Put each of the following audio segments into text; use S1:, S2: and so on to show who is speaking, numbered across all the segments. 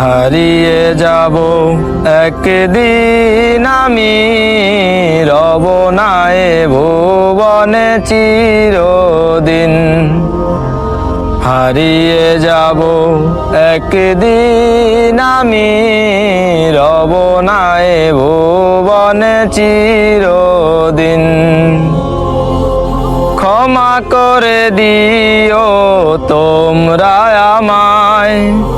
S1: হারিয়ে যাব। একদিন আমি রব নাই ভুবনে চিরদিন। হারিয়ে যাব। একদিন আমি রব নাই ভুবনে চিরদিন। ক্ষমা করে দিও তোমরা আমায়।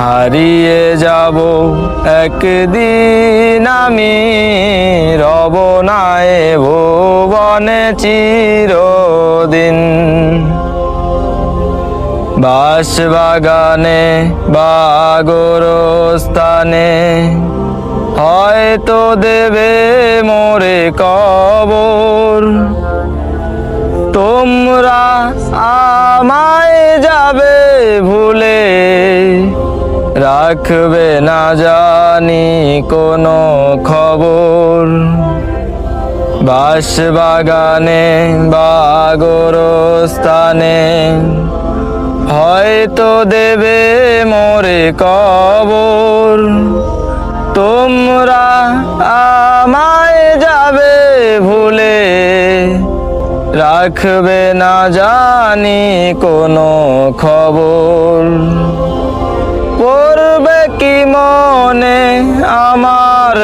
S1: হারিয়ে যাব একদিন আমি, রব নাই ভুবনে চিরদিন। বাস বাগানে বাগর স্থানে হয়তো দেবে মোরে কবর। তোমরা আমায় যাবে ভুলে রাখবে না জানি কোনো খবর। বাস বাগানে বাগর স্থানে হয়তো দেবে মোরে কবর। তোমরা আমায় যাবে ভুলে, রাখবে না জানি কোনো খবর।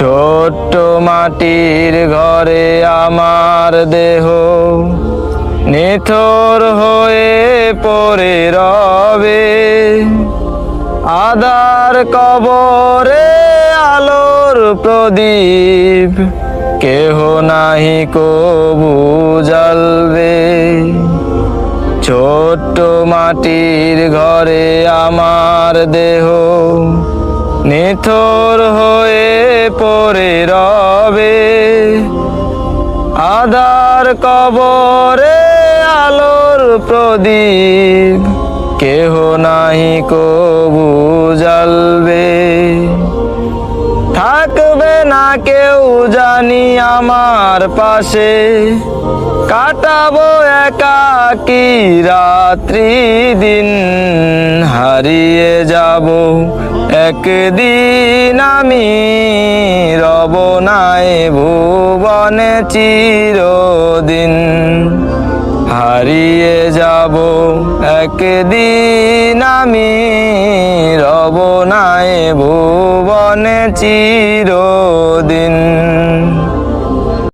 S1: ছোট্ট মাটির ঘরে আমার দেহ। নিথর হয়ে পড়ে রবে। আদার কবরে আলোর প্রদীপ। কেহ নাহি কবু জ্বলবে। ছোট্ট মাটির ঘরে আমার দেহ। নিথর হয়ে পড়ে রবে, আধার কবরে আলোর প্রদীপ, কেহ নাহি কবু জ্বলবে। থাকবে না কেউ জানি আমার পাশে কাটাবো একাকি রাত্রি দিন, হারিয়ে যাব একদিন আমি রব নাই ভুবনে চিরদিন। হারিয়ে যাব একদিন আমি রব নাই ভুবনে চিরদিন